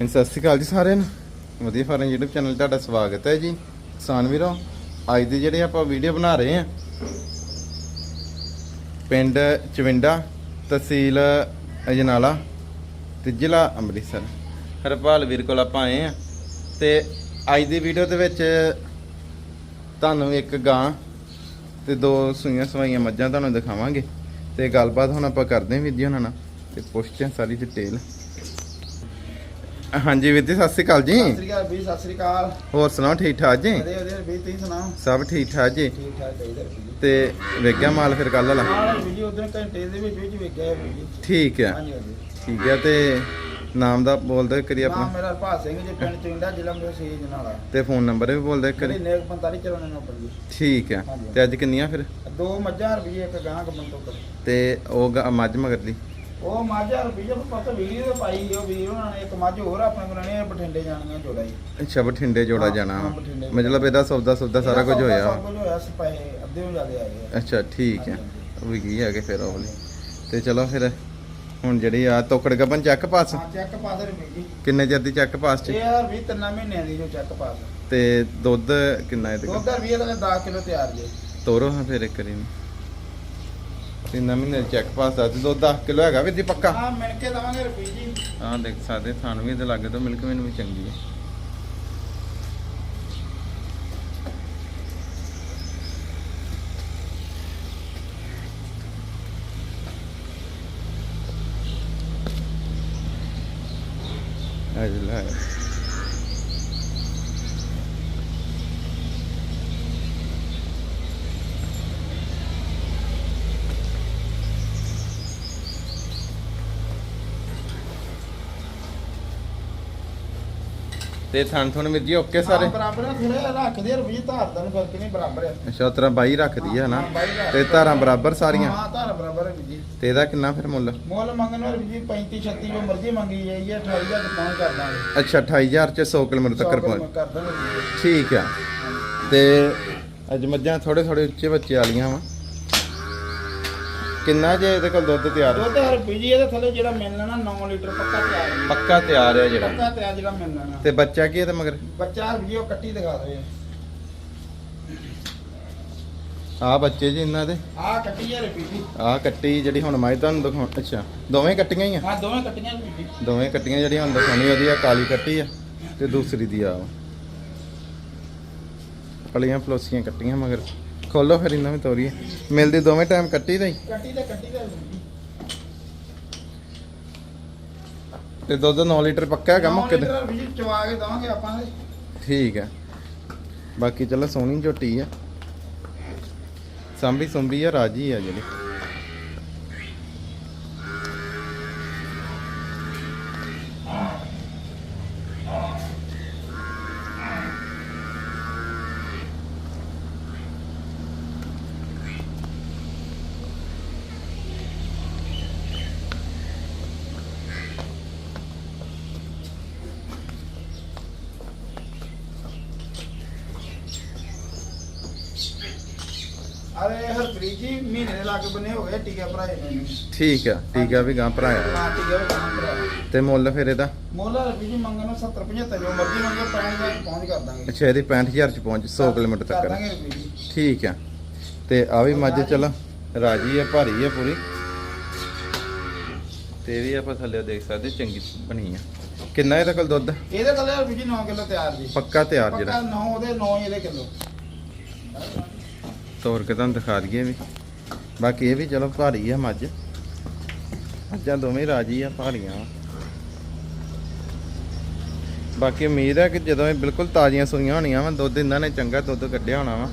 ਹਾਂਜੀ, ਸਤਿ ਸ਼੍ਰੀ ਅਕਾਲ ਜੀ ਸਾਰਿਆਂ ਨੂੰ। ਵਧੀਆ ਫਾਰਮ YouTube ਚੈਨਲ ਤੁਹਾਡਾ ਸਵਾਗਤ ਹੈ ਜੀ। ਕਿਸਾਨ ਵੀਰੋ ਅੱਜ ਦੀ ਜਿਹੜੇ ਆਪਾਂ ਵੀਡੀਓ ਬਣਾ ਰਹੇ ਹਾਂ ਪਿੰਡ ਚਵਿੰਡਾ ਤਹਿਸੀਲ ਅਜਨਾਲਾ ਤੇ ਜ਼ਿਲ੍ਹਾ ਅੰਮ੍ਰਿਤਸਰ। ਹਰਪਾਲ ਵੀਰ ਕੋਲ ਆਪਾਂ ਆਏ ਆ ਤੇ ਅੱਜ ਦੀ ਵੀਡੀਓ ਦੇ ਵਿੱਚ ਤੁਹਾਨੂੰ ਇੱਕ ਗਾਂ ਤੇ ਦੋ ਸੂਈਆਂ ਸਵਾਈਆਂ ਮੱਝਾਂ ਤੁਹਾਨੂੰ ਦਿਖਾਵਾਂਗੇ ਤੇ ਗੱਲਬਾਤ ਹੁਣ ਆਪਾਂ ਕਰਦੇ ਹਾਂ ਵੀਰ ਜੀ ਉਹਨਾਂ ਨਾਲ ਤੇ ਪੁੱਛਦੇ ਹਾਂ ਸਾਰੀ ਡਿਟੇਲ ਹਾਂਜੀ ਵੀਰ ਜੀ ਸਤਿ ਸ਼੍ਰੀ ਅਕਾਲ ਜੀ। ਸਤਿ ਸ੍ਰੀ ਅਕਾਲ ਵੀ ਸਤਿ ਸ੍ਰੀ ਅਕਾਲ। ਹੋਰ ਸੁਣਾਓ ਠੀਕ ਠਾਕ ਜੀ? ਵਧੀਆ ਵਧੀਆ ਵੀ ਤੁਸੀਂ ਸੁਣਾਓ? ਸਭ ਠੀਕ ਠਾਕ ਜੀ। ਠੀਕ ਠਾਕ ਚਾਹੀਦਾ ਵੀ ਤੇ ਵੇਖਿਆ ਮਾਲ ਫਿਰ ਕੱਲ ਵਾਲਾ? ਆਹ ਵੀਡੀਓ ਉਦੋਂ ਘੰਟੇ ਦੇ ਵਿੱਚ ਵਿੱਚ ਵੇਖਿਆ ਵੀ ਜੀ। ਠੀਕ ਹੈ ਹਾਂਜੀ ਹਾਂਜੀ। ਠੀਕ ਹੈ ਤੇ ਨਾਮ ਦਾ ਬੋਲਦੇ ਕਰੀ ਨਾਮ ਆਪਣਾ। ਮੇਰਾ ਹਰਪਾਲ ਸਿੰਘ ਜੀ ਪਿੰਡ ਚਿੰਡਾ ਜ਼ਿਲ੍ਹਾ ਮੇਰਾ ਸੀਜ ਨਾਲਾ। ਤੇ ਫੋਨ ਨੰਬਰ ਵੀ ਬੋਲਦੇ ਕਰੀ ਕਰੀ ਨੇਕ 45 ਚਲਾਉਣੇ ਨੰਬਰ ਜੀ। ਠੀਕ ਹੈ ਹਾਂਜੀ। ਤੇ ਅੱਜ ਕਿੰਨੀਆਂ ਫਿਰ? ਦੋ ਮੱਝਾਂ ਰੁਪਈਏ ਇੱਕ ਗਾਂ ਕਮਨ ਤੋਂ ਉਹ ਮੱਝ ਮਗਰਲੀ ਉਹ ਮੱਝਾਂ ਰੁਪਈਏ ਪਰ ਪਤਾ ਵੀਡੀਓ ਤੇ ਪਾਈ ਉਹ ਵੀਰ ਉਹਨਾਂ ਨੇ ਇੱਕ ਮੱਝ ਹੋਰ ਆਪਣੇ ਕੋਲ ਹੈ ਬਠਿੰਡੇ ਜਾਣੀਆਂ ਜੋੜਾ ਜੀ। ਅੱਛਾ ਬਠਿੰਡੇ ਜੋੜਾ ਹਾਂ, ਜਾਣਾ। ਹਾਂ, ਬਠਿੰਡੇ। ਮਤਲਬ ਇਹਦਾ ਸੌਦਾ ਸੌਦਾ ਸਾਰਾ ਕੁਝ ਹੋਇਆ? ਸਭ ਕੁਝ ਹੋਇਆ ਸਪਾਏ ਅੱਧੇ ਨੂੰ ਜ਼ਿਆਦਾ ਆਏ ਆ। ਅੱਛਾ ਠੀਕ ਹੈ ਉਹ ਵੀ ਕੀ ਹੈਗੇ ਫਿਰ ਉਹ ਵਾਲੀ। ਤੇ ਚਲੋ ਫਿਰ ਹੁਣ ਜਿਹੜੀ ਆ ਤੋਕੜ ਗੱਬਨ ਚੱਕ ਪਾਸ? ਹਾਂ ਚੈੱਕ ਪਾਸ ਰੁਪਏ ਜੀ ਕਿੰਨੇ ਚਿਰ ਦੀ ਚੱਕ ਪਾਸ ਚ? ਇਹ ਯਾਰ ਵੀ ਤਿੰਨਾਂ ਮਹੀਨਿਆਂ ਦੀ ਜੋ ਚੈੱਕ ਪਾਸ ਤੇ ਦੁੱਧ ਕਿੰਨਾ ਇਹਦੇ ਕੋਲ? ਦੁੱਧ ਰੁਪਈਏ ਦਾ 10 ਕਿਲੋ ਤਿਆਰ ਜੇ। ਤੋਰੋ ਹਾਂ ਫਿਰ ਇੱਕ ਵਾਰੀ। ਨੂੰ ਤਿੰਨ ਮਹੀਨੇ ਚੈੱਕ ਪਾਸ ਦਾ ਦੁੱਧ 10 ਕਿਲੋ ਹੈਗਾ ਵੀਰ ਜੀ ਪੱਕਾ। ਹਾਂ ਮਿਲ ਕੇ ਦਵਾਂਗੇ ਰੁਪਏ ਜੀ। ਹਾਂ ਦੇਖ ਸਕਦੇ ਥਾਨ ਵੀ ਇਹਦੇ ਲੱਗੇ ਤੋਂ ਮਿਲਕ ਮੈਨੂੰ ਵੀ ਚੰਗੀ ਹੈ ਅੱਜ ਲੈ। ਤੇ ਥਾਨ ਥੁਣ ਵੀਰ ਜੀ ਓਕੇ ਸਾਰੇ? ਬਰਾਬਰ ਆ ਥੋੜੇ ਰੱਖਦੇ ਰੁਪਏ ਧਾਰ ਦਾ ਨੂੰ ਫ਼ਰਕ ਨਹੀਂ ਬਰਾਬਰ ਆ। ਅੱਛਾ ਉਤਰਾ ਬਾਈ ਰੱਖਦੀ ਹੈ ਨਾ ਹਾਂ, ਬਾਈ ਰੱਖ- ਤੇ ਧਾਰਾਂ ਬਰਾਬਰ ਸਾਰੀਆਂ? ਹਾਂ ਧਾਰ ਬਰਾਬਰ ਹੈ ਜੀ। ਤੇ ਇਹਦਾ ਕਿੰਨਾ ਫਿਰ ਮੁੱਲ? ਮੁੱਲ ਮੰਗਣ ਵਾਲੇ ਜੀ 35 36 ਜੋ ਮਰਜ਼ੀ ਮੰਗੀ ਜਾਈਏ 28000 ਤੱਕ ਪਹੁੰਚ ਕਰ ਦਾਂਗੇ। ਅੱਛਾ 28000 ਚ 100 ਕਿਲੋਮੀਟਰ ਤੱਕ ਪਹੁੰਚ। ਠੀਕ ਆ। ਤੇ ਅੱਜ ਮੱਝਾਂ ਥੋੜੇ ਥੋੜੇ ਉੱਚੇ ਬੱਚੇ ਵਾਲੀਆਂ ਵਾ। ਕਿੰਨਾ ਜੇ ਇਹਦੇ ਕੋਲ ਦੁੱਧ ਤਿਆਰ? ਦੁੱਧ ਰੁਪਏ ਜੀ ਇਹਦੇ ਥੱਲੇ ਜਿਹੜਾ ਮਿਲਣਾ ਨਾ 9 ਲੀਟਰ ਪੱਕਾ ਤਿਆਰ ਹੈ ਪੱਕਾ ਤਿਆਰ ਹੈ ਜਿਹੜਾ। ਪੱਕਾ ਤਿਆਰ ਜਿਹੜਾ ਮਿਲਣਾ ਤੇ ਬੱਚਾ ਕੀ ਇਹਦੇ ਮਗਰ? ਬੱਚਾ ਉਹ ਕੱਟੀ ਦਿਖਾ ਦੇ ਆ ਬੱਚੇ ਜੀ ਇਹਨਾਂ ਦੇ। ਆ ਕੱਟੀ ਹੈ ਰੁਪਏ ਜੀ। ਆ ਕੱਟੀ ਜਿਹੜੀ ਹੁਣ ਮੈਂ ਤੁਹਾਨੂੰ ਦਿਖਾਉਂ ਅੱਛਾ ਦੋਵੇਂ ਕੱਟੀਆਂ ਹੀ ਆ? ਹਾਂ ਦੋਵੇਂ ਕੱਟੀਆਂ ਰੁਪਏ ਜੀ। ਦੋਵੇਂ ਕੱਟੀਆਂ ਜਿਹੜੀਆਂ ਹੁਣ ਦਿਖਾਉਣੀ ਉਹਦੀ ਆ ਕਾਲੀ ਕੱਟੀ ਆ ਤੇ ਦੂਸਰੀ ਦੀ ਆ। ਪਲੀਆਂ ਫਲੋਸੀਆਂ ਕੱਟੀਆਂ ਮਗਰ। ਖੋਲੋ ਫਿਰ ਇਹਨਾਂ ਵੀ ਤੋਰੀਏ। ਮਿਲਦੀ ਦੋਵੇਂ ਟਾਈਮ ਕੱਟੀ ਦਾ ਹੀ। ਕੱਟੀ ਤੇ ਕੱਟੀ ਦਾ ਤੇ ਦੁੱਧ 9 ਲੀਟਰ ਪੱਕਾ ਹੈਗਾ ਮੁੱਕੇ ਤੇ? ਲੀਟਰ ਰੁਪਏ ਜੀ ਚਵਾ ਕੇ ਦਵਾਂਗੇ ਆਪਾਂ ਦੇ। ਠੀਕ ਹੈ। ਬਾਕੀ ਚਲੋ ਸੋਹਣੀ ਝੋਟੀ ਆ। ਸੰਭੀ ਸੰਭੀ ਆ ਰਾਜੀ ਆ ਜਿਹੜੀ। ਅਰੇ ਹਰਪ੍ਰੀਤ ਜੀ ਮਹੀਨੇ ਦੇ ਲਾਗੇ ਬੰਨੇ ਹੋ ਗਏ ਟੀਕਾ ਭਰਾਏ ਨੇ। ਠੀਕ ਆ ਠੀਕ ਆ ਵੀ ਗਾਂ ਭਰਾਇਆ ਹਾਂ ਟੀਕਾ ਵੀ ਕੰਮ ਭਰਾਇਆ ਤੇ ਮੁੱਲ ਫਿਰ ਇਹਦਾ? ਮੋਲਾ ਰੁਪਏ ਜੀ ਮੰਗਣ ਨੂੰ 70 75 ਜੋ ਮਰਜ਼ੀ ਮੰਗੇ 65 ਤੱਕ ਪਹੁੰਚ ਕਰ ਦਾਂਗੇ। ਅੱਛਾ ਇਹਦੀ 65000 ਚ ਪਹੁੰਚ 100 ਕਿਲੋਮੀਟਰ ਕਰ ਤੱਕ ਦਾਂਗੇ ਰੁਪਏ ਜੀ। ਠੀਕ ਆ। ਤੇ ਆ ਵੀ ਮੱਝ ਚਲੋ ਰਾਜੀ ਆ ਭਾਰੀ ਆ ਪੂਰੀ। ਤੇ ਵੀ ਆਪਾਂ ਥੱਲੇ ਦੇਖ ਸਕਦੇ ਚੰਗੀ ਬਣੀ ਆ। ਕਿੰਨਾ ਇਹਦੇ ਕੋਲ ਦੁੱਧ? ਇਹਦੇ ਥੱਲੇ ਰੁਪਏ ਜੀ 9 ਕਿਲੋ ਤਿਆਰ ਜੀ। ਪੱਕਾ ਤਿਆਰ ਪੱਕਾ ਜਿਹੜਾ। 9 ਉਹਦੇ 9 ਇਹਦੇ ਕਿਲੋ। ਤੋਰ ਕੇ ਤੁਹਾਨੂੰ ਦਿਖਾ ਦਈਏ ਵੀ। ਬਾਕੀ ਇਹ ਵੀ ਚਲੋ ਭਾਰੀ ਆ ਮੱਝ। ਮੱਝਾਂ ਦੋਵੇਂ ਰਾਜੀ ਆ ਭਾਰੀਆਂ ਬਾਕੀ ਉਮੀਦ ਹੈ ਕਿ ਜਦੋਂ ਇਹ ਬਿਲਕੁਲ ਤਾਜ਼ੀਆਂ ਸੂਈਆਂ ਹੋਣੀਆਂ ਵਾ, ਦੁੱਧ ਇਹਨਾਂ ਨੇ ਚੰਗਾ ਦੁੱਧ ਕੱਢਿਆ ਹੋਣਾ ਵਾ।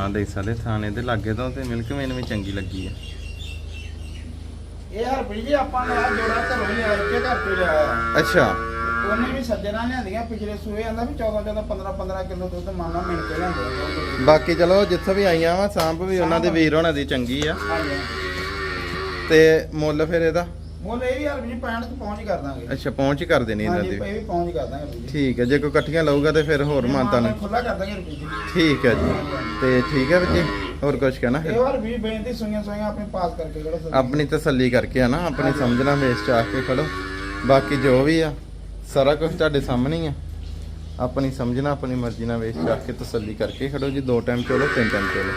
ਹਾਂ ਦੇਖ ਸਕਦੇ ਥਾਣੇ ਦੇ ਲਾਗੇ ਤੋਂ ਤੇ ਮਿਲਕ ਮੇਨ ਵੀ ਚੰਗੀ ਲੱਗੀ ਆ। ਇਹ ਹਰਪ੍ਰੀਤ ਜੀ ਆਪਾਂ ਨੇ ਆਹ ਜੋੜਾ ਘਰੋਂ ਹੀ ਲਿਆ ਇੱਥੇ ਘਰ ਤੋਂ ਲਿਆ ਆ। ਅੱਛਾ। ਉਹਨੇ ਵੀ ਸੱਜਣਾ ਲਿਆਂਦੀਆਂ ਪਿਛਲੇ ਸੂਏ ਆਂਦਾ ਵੀ 14 14 15 15 ਕਿਲੋ ਦੁੱਧ ਮਾਨਾ ਮਿਲ ਕੇ ਲਿਆਂਦੇ। ਬਾਕੀ ਚਲੋ ਜਿੱਥੋਂ ਵੀ ਆਈਆਂ ਵਾ ਸਾਂਭ ਵੀ ਉਹਨਾਂ ਦੇ ਵੀਰ ਹੋਣਾ ਦੀ ਚੰਗੀ ਆ। ਹਾਂਜੀ। ਤੇ ਮੁੱਲ ਫਿਰ ਇਹਦਾ? ਮੁੱਲ ਇਹ ਵੀ ਯਾਰ ਵੀ 65 ਤੋਂ ਪਹੁੰਚ ਕਰ ਦਾਂਗੇ। ਅੱਛਾ ਪਹੁੰਚ ਹੀ ਕਰ ਦੇਣੀ ਇਹਨਾਂ ਹਾਂਜੀ ਦੀ। ਇਹ ਵੀ ਪਹੁੰਚ ਕਰ ਦਾਂਗੇ ਵੀਰ ਜੀ ਠੀਕ ਹੈ ਜੇ ਕੋਈ ਇਕੱਠੀਆਂ ਲਊਗਾ ਤੇ ਫਿਰ ਹੋਰ ਮਾਨਤਾ ਨੇ ਖੁੱਲਾ ਕਰ ਦਾਂਗੇ ਰੁਪਏ ਜੀ ਠੀਕ ਹੈ ਜੀ। ਤੇ ਠੀਕ ਹੈ ਬੱਚੇ ਹੋਰ ਕੁਝ ਕਹਿਣਾ? ਇਹ ਵਾਰ ਵੀ ਬੇਨਤੀ ਸੁਈਆਂ ਸੁਈਆਂ ਆਪਣੇ ਪਾਸ ਕਰਕੇ ਖੜੋ ਸਰ ਆਪਣੀ ਤਸੱਲੀ ਕਰਕੇ ਆ ਨਾ ਆਪਣੀ ਸਮਝਣਾ ਵੇਚ ਚਾਹ ਕੇ ਖੜੋ। ਬਾਕੀ ਜੋ ਵੀ ਆ ਸਾਰਾ ਕੁਝ ਤੁਹਾਡੇ ਸਾਹਮਣੇ ਹੀ ਆ। ਆਪਣੀ ਸਮਝਣਾ ਆਪਣੀ ਮਰਜ਼ੀ ਨਾਲ ਵੇਚ ਕੇ ਤਸੱਲੀ ਕਰਕੇ ਖੜੋ ਜੀ। ਦੋ ਟਾਈਮ ਚਲੋ ਤਿੰਨ ਟਾਈਮ ਚਲੋ।